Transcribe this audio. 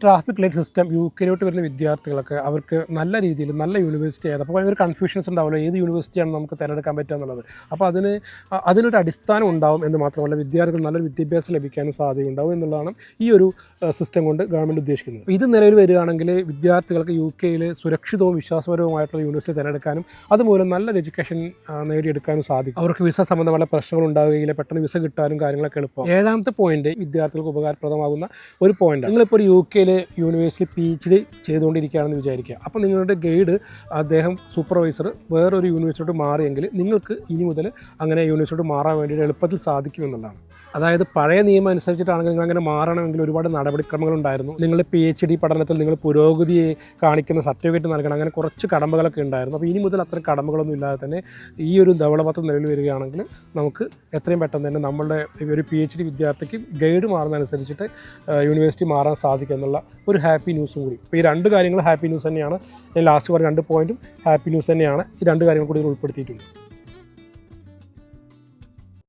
Traffic light system U കെയിലോട്ട് വരുന്ന വിദ്യാർത്ഥികളൊക്കെ അവർക്ക് നല്ല രീതിയിൽ നല്ല യൂണിവേഴ്സിറ്റി ആയത് അപ്പോൾ ഭയങ്കര കൺഫ്യൂഷൻസ് ഉണ്ടാവുമല്ലോ. ഏത് യൂണിവേഴ്സിറ്റിയാണ് നമുക്ക് തിരഞ്ഞെടുക്കാൻ പറ്റുക എന്നുള്ളത്? അപ്പോൾ അതിന് അതിനൊരു അടിസ്ഥാനം ഉണ്ടാവും എന്ന് മാത്രമല്ല വിദ്യാർത്ഥികൾ നല്ലൊരു വിദ്യാഭ്യാസം ലഭിക്കാനും സാധ്യതയുണ്ടാവും എന്നുള്ളതാണ് ഈ ഒരു സിസ്റ്റം കൊണ്ട് ഗവൺമെന്റ് ഉദ്ദേശിക്കുന്നത്. ഇത് നിലവിൽ വരികയാണെങ്കിൽ വിദ്യാർത്ഥികൾക്ക് യു കെയിൽ സുരക്ഷിതവും വിശ്വാസപരവുമായിട്ടുള്ള യൂണിവേഴ്സിറ്റി തിരഞ്ഞെടുക്കാനും അതുമൂലം നല്ലൊരു എഡ്യൂക്കേഷൻ നേടിയെടുക്കാനും സാധിക്കും. അവർക്ക് വിസ സംബന്ധമായ പ്രശ്നങ്ങൾ ഉണ്ടാവുകയില്ല പെട്ടെന്ന് വിസ കിട്ടാനും കാര്യങ്ങളൊക്കെ എളുപ്പം ഏഴാമത്തെ പോയിന്റ് വിദ്യാർത്ഥികൾക്ക് ഉപകാരപ്രദമാകുന്ന ഒരു പോയിന്റ് നിങ്ങളിപ്പോൾ ഒരു യു കെയിൽ യൂണിവേഴ്സിറ്റി പി എച്ച് ഡി ചെയ്തുകൊണ്ടിരിക്കുകയാണെന്ന് വിചാരിക്കുക. അപ്പോൾ നിങ്ങളുടെ ഗൈഡ് അദ്ദേഹം സൂപ്പർവൈസർ വേറൊരു യൂണിവേഴ്സിറ്റിയോട്ട് മാറിയെങ്കിൽ നിങ്ങൾക്ക് ഇനി മുതൽ അങ്ങനെ യൂണിവേഴ്സിറ്റിയോട്ട് മാറാൻ വേണ്ടിയിട്ട് എളുപ്പത്തിൽ സാധിക്കുമെന്നുള്ളതാണ്. അതായത് പഴയ നിയമം അനുസരിച്ചിട്ടാണെങ്കിൽ നിങ്ങൾ അങ്ങനെ മാറണമെങ്കിൽ ഒരുപാട് നടപടിക്രമങ്ങളുണ്ടായിരുന്നു. നിങ്ങൾ പി എച്ച് ഡി പഠനത്തിൽ നിങ്ങൾ പുരോഗതിയെ കാണിക്കുന്ന സർട്ടിഫിക്കറ്റ് നൽകണം. അങ്ങനെ കുറച്ച് കടമ്പകളൊക്കെ ഉണ്ടായിരുന്നു. അപ്പോൾ ഇനി മുതൽ അത്ര കടമ്പകളൊന്നും ഇല്ലാതെ തന്നെ ഈ ഒരു ധവളപത്രം നിലവിൽ വരികയാണെങ്കിൽ നമുക്ക് എത്രയും പെട്ടെന്ന് തന്നെ നമ്മളുടെ ഒരു പി എച്ച് ഡി വിദ്യാർത്ഥിക്ക് ഗൈഡ് മാറുന്നതനുസരിച്ചിട്ട് യൂണിവേഴ്സിറ്റി മാറാൻ സാധിക്കും എന്നുള്ള ഒരു ഹാപ്പി ന്യൂസും കൂടി. അപ്പോൾ ഈ രണ്ട് കാര്യങ്ങൾ ഹാപ്പി ന്യൂസ് തന്നെയാണ്. ഞാൻ ലാസ്റ്റ് പറഞ്ഞ രണ്ട് പോയിന്റും ഹാപ്പി ന്യൂസ് തന്നെയാണ്. ഈ രണ്ട് കാര്യങ്ങൾ കൂടി ഉൾപ്പെടുത്തിയിട്ടുണ്ട്.